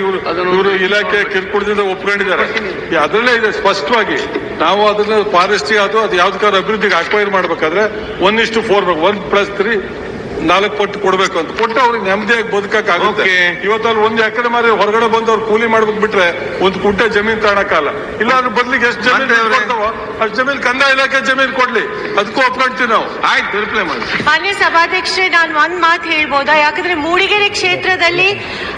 ಇವರು ಇವರು ಇಲಾಖೆ ಕಿರ್ಕುಳದಿಂದ ಒಪ್ಕೊಂಡಿದ್ದಾರೆ. ಅದರಲ್ಲೇ ಅದ್ರಲ್ಲೇ ಇದೆ ಸ್ಪಷ್ಟವಾಗಿ ನಾವು ಅದನ್ನ ಫಾರೆಸ್ಟಿ ಅದು ಅದು ಯಾವ್ದಕ್ಕಾದ್ರೂ ಅಭಿವೃದ್ಧಿಗೆ ಅಕ್ವೈರ್ ಮಾಡ್ಬೇಕಾದ್ರೆ ಒನ್ ಇಷ್ಟು ಫೋರ್ ಒನ್ ಪ್ಲಸ್ ತ್ರೀ ನಾಲ್ಕು ಪಟ್ಟು ಕೊಡ್ಬೇಕು ಅಂತ. ಕೊಟ್ಟು ಅವ್ರಿಗೆ ನೆಮ್ಮದಿಯಾಗಿ ಬದುಕಕ್ ಆಗುತ್ತೆ. ಇವತ್ತು ಅಲ್ಲಿ ಒಂದ್ ಎಕರೆ ಮಾರಿ ಹೊರಗಡೆ ಬಂದು ಅವ್ರು ಕೂಲಿ ಮಾಡ್ಬೇಕು ಬಿಟ್ರೆ ಒಂದು ಕುಂಟೆ ಜಮೀನ್ ತಗೊಳಕಲ್ಲ ಇಲ್ಲ ಅದ್ರ ಬದ್ಲಿಗೆ ಎಷ್ಟು ಜಮೀನ್ ಅಷ್ಟು ಜಮೀನ್ ಕಂದಾಯ ಇಲಾಖೆ ಜಮೀನ್ ಕೊಡ್ಲಿ. ಅದಕ್ಕೂ ಒಪ್ಕೊಂತೀವಿ ನಾವು. ಆಯ್ತು ರಿಪ್ಲೈ ಮಾಡಿ. ಮಾನ್ಯ ಸಭಾಧ್ಯಕ್ಷರೇ ನಾನು ಒಂದ್ ಮಾತು ಹೇಳ್ಬೋದಾ? ಯಾಕಂದ್ರೆ ಮೂಡಿಗೆರೆ ಕ್ಷೇತ್ರದಲ್ಲಿ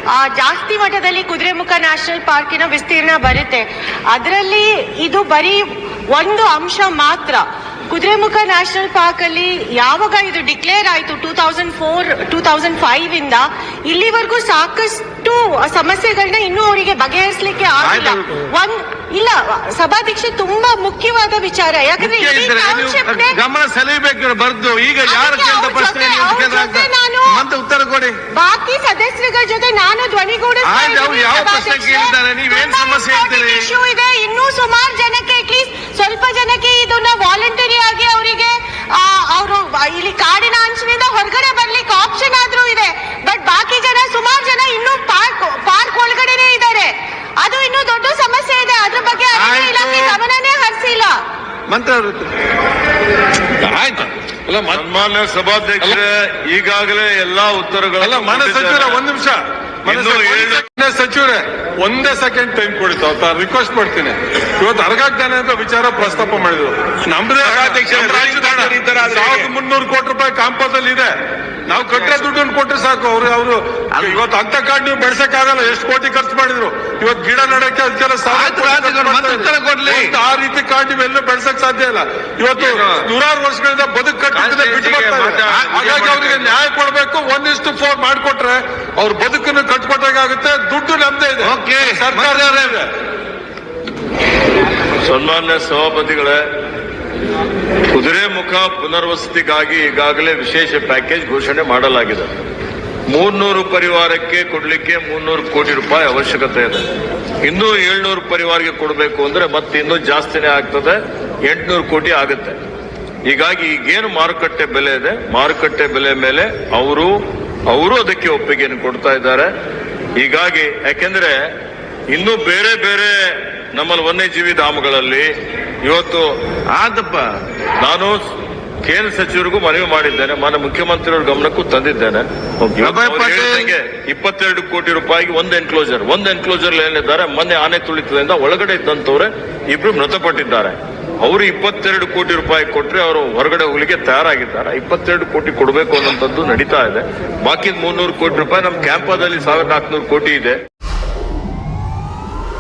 ಆ, ಜಾಸ್ತಿ ಮಟ್ಟದಲ್ಲಿ ಕುದುರೆಮುಖ ನ್ಯಾಷನಲ್ ಪಾರ್ಕಿನ ವಿಸ್ತೀರ್ಣ ಬರುತ್ತೆ. ಅದರಲ್ಲಿ ಇದು ಬರೀ ಒಂದು ಅಂಶ ಮಾತ್ರ. ಕುದುರೆಮುಖ ನ್ಯಾಷನಲ್ ಪಾರ್ಕ್ ಅಲ್ಲಿ ಯಾವಾಗ ಇದು ಡಿಕ್ಲೇರ್ ಆಯಿತು two thousand four two thousand five ಇಂದ ಇಲ್ಲಿವರೆಗೂ ಸಾಕಷ್ಟು ಸಮಸ್ಯೆಗಳನ್ನ ಇನ್ನೂ ಅವರಿಗೆ ಬಗೆಹರಿಸಲಿಕ್ಕೆ ಆಗಿಲ್ಲ. ಒಂದ್ ಇಲ್ಲ ಸಭಾಧ್ಯಕ್ಷ ತುಂಬಾ ಮುಖ್ಯವಾದ ವಿಚಾರ. ಯಾಕಂದ್ರೆ ಇಡೀ ಗಮನ ಸೆಳೆಯಬೇಕು ಬರ್ದು. ಈಗ ಯಾರು ಅದಕ್ಕೆ ಕೇಳಿದ ಅವ್ರ ಪ್ರಶ್ನೆ ಜೊತೆ- ಅವ್ರ ಜೊತೆ ನಾನು- ಮತ್ತೆ ಉತ್ತರ ಕೊಡಿ. ಬಾಕಿ ಸದಸ್ಯರ ಜೊತೆ ನಾನು ಧ್ವನಿಗೂಡಿಸ್ತಾ ಆಯ್ತು, ಅವ್ರು ಇದ್ದೀನಿ ಯಾವ ಪ್ರಶ್ನೆ ಸಭಾಧ್ಯಕ್ಷೆ. ನೀವೇನ್ ಸಮಸ್ಯೆ ಇದೆ. ಇನ್ನೂ ಸುಮಾರು ಜನಕ್ಕೆ ಅಟ್ಲೀಸ್ಟ್ ಸ್ವಲ್ಪ ಜನಕ್ಕೆ ಇದನ್ನ ವಾಲಂಟರಿ ಆಗಿ ಅವರಿಗೆ ಅವರು ಇಲ್ಲಿ ಕಾಡಿನ ಅಂಚಿನಿಂದ ಹೊರಗಡೆ ಬರ್ಲಿಕ್ಕೆ ಆಪ್ಷನ್ ಆದ್ರೂ ಇದೆ ಬಟ್ ಬಾಕಿ ಜನ ಸುಮಾರು ಜನ ಇನ್ನೂ ಪಾರ್ಕ್ ಪಾರ್ಕ್ ಒಳಗಡೆನೆ ಇದ್ದಾರೆ ಅದು ಇನ್ನೂ ದೊಡ್ಡ ಸಮಸ್ಯೆ ಇದೆ ಅದ್ರ ಬಗ್ಗೆ ಅರಣ್ಯ. ಇಲಾಖೆ ಗಮನನೇ ಹರಿಸಿಲ್ಲ. ಮಂತ್ರ ಆಯ್ತು. ಅಲ್ಲ ಸನ್ಮಾನ್ಯ ಸಭಾಧ್ಯಕ್ಷರೇ ಈಗಾಗಲೇ ಎಲ್ಲಾ ಉತ್ತರಗಳ ಮಾನ್ಯ ಮನೆ ಒಂದ್ ನಿಮಿಷ. ಸಚಿವರೇ ಒಂದೇ ಸೆಕೆಂಡ್ ಟೈಮ್ ಕೊಡಿ ರಿಕ್ವೆಸ್ಟ್ ಮಾಡ್ತೀನಿ ಇವತ್ತು ಅರ್ಗಾಗ್ತಾನೆ ಅಂತ ವಿಚಾರ ಪ್ರಸ್ತಾಪ ಮಾಡಿದ್ರು. ನಮ್ದೇ ಸಾವಿರದ ಮುನ್ನೂರು ಕೋಟಿ ರೂಪಾಯಿ ಕಾಂಪೋಸ್ ಅಲ್ಲಿ ಇದೆ. ನಾವು ಕಟ್ಟೋ ದುಡ್ಡನ್ನು ಕೊಟ್ಟರೆ ಸಾಕು. ಅವ್ರು ಅವರು ಇವತ್ತು ಅಂತ ಕಾರ್ಡ್ ನೀವು ಬೆಳೆಸಕ್ ಆಗಲ್ಲ ಎಷ್ಟು ಕೋಟಿ ಖರ್ಚು ಮಾಡಿದ್ರು. ಇವತ್ತು ಗಿಡ ನಡಕ್ಕೆ ಅದಕ್ಕೆಲ್ಲ. ಆ ರೀತಿ ಕಾರ್ಡ್ ನೀವೆಲ್ಲೂ ಬೆಳೆಸಕ್ ಸಾಧ್ಯ ಇಲ್ಲ. ಇವತ್ತು? ನೂರಾರು ವರ್ಷಗಳಿಂದ ಬದುಕು ಕಟ್ಟಿದ್ರೆ ಬಿಟ್ಟು ಬರ್ತಾ ಇದೆ ಹಾಗಾಗಿ ಅವರಿಗೆ ನ್ಯಾಯ ಕೊಡಬೇಕು. ಒಂದಿಷ್ಟು ಫೋನ್ ಮಾಡಿಕೊಟ್ರೆ ಅವ್ರ ಬದುಕನ್ನು ಕಟ್ಕೊಟ್ಟಾಗುತ್ತೆ ದುಡ್ಡು ನಮ್ದೇ ಇದೆ. ಸರ್ಕಾರ ಇದೆ ಸನ್ಮಾನ್ಯ ಸಭಾಪತಿಗಳೇ ಕುದುರೆಮುಖ ಪುನರ್ವಸತಿಗಾಗಿ ಈಗಾಗಲೇ ವಿಶೇಷ ಪ್ಯಾಕೇಜ್ ಘೋಷಣೆ ಮಾಡಲಾಗಿದೆ. ಮೂರ್ನೂರು ಪರಿವಾರಕ್ಕೆ ಕೊಡ್ಲಿಕ್ಕೆ ಮುನ್ನೂರು ಕೋಟಿ ರೂಪಾಯಿ ಅವಶ್ಯಕತೆ ಇದೆ. ಇನ್ನೂ ಏಳ್ನೂರು ಪರಿವಾರಕ್ಕೆ ಕೊಡಬೇಕು ಅಂದ್ರೆ ಮತ್ತೆ ಇನ್ನೂ ಜಾಸ್ತಿನೇ ಆಗ್ತದೆ, ಎಂಟುನೂರು ಕೋಟಿ ಆಗುತ್ತೆ. ಹೀಗಾಗಿ ಈಗೇನು ಮಾರುಕಟ್ಟೆ ಬೆಲೆ ಇದೆ, ಮಾರುಕಟ್ಟೆ ಬೆಲೆ ಮೇಲೆ ಅವರು ಅವರು ಅದಕ್ಕೆ ಒಪ್ಪಿಗೆಯನ್ನು ಕೊಡ್ತಾ ಇದ್ದಾರೆ. ಹೀಗಾಗಿ ಯಾಕೆಂದ್ರೆ ಇನ್ನು ಬೇರೆ ಬೇರೆ ನಮ್ಮಲ್ಲಿ ವನ್ಯಜೀವಿ ಧಾಮಗಳಲ್ಲಿ ಇವತ್ತು ಆದಪ್ಪ. ನಾನು ಕೇಂದ್ರ ಸಚಿವರಿಗೂ ಮನವಿ ಮಾಡಿದ್ದೇನೆ ಮಾನ್ಯ ಮುಖ್ಯಮಂತ್ರಿಯವರ ಗಮನಕ್ಕೂ ತಂದಿದ್ದೇನೆ. ಇಪ್ಪತ್ತೆರಡು ಕೋಟಿ ರೂಪಾಯಿಗೆ ಒಂದು ಎನ್ಕ್ಲೋಜರ್ ಒಂದು ಎನ್ಕ್ಲೋಜರ್ ಏನಿದ್ದಾರೆ ಮೊನ್ನೆ ಆನೆ ತುಳಿತದಿಂದ ಒಳಗಡೆ ಇದ್ದಂತವ್ರೆ ಇಬ್ರು ಮೃತಪಟ್ಟಿದ್ದಾರೆ. ಅವರು ಇಪ್ಪತ್ತೆರಡು ಕೋಟಿ ರೂಪಾಯಿ ಕೊಟ್ರೆ ಅವರು ಹೊರಗಡೆ ಹೋಗ್ಲಿಕ್ಕೆ ತಯಾರಾಗಿದ್ದಾರೆ. ಇಪ್ಪತ್ತೆರಡು ಕೋಟಿ ಕೊಡಬೇಕು ಅನ್ನೋಂಥದ್ದು ನಡೀತಾ ಇದೆ. ಬಾಕಿ ಮುನ್ನೂರು ಕೋಟಿ ರೂಪಾಯಿ ನಮ್ಮ ಕ್ಯಾಂಪದಲ್ಲಿ ಸಾವಿರದ ನಾಲ್ಕುನೂರು ಕೋಟಿ ಇದೆ.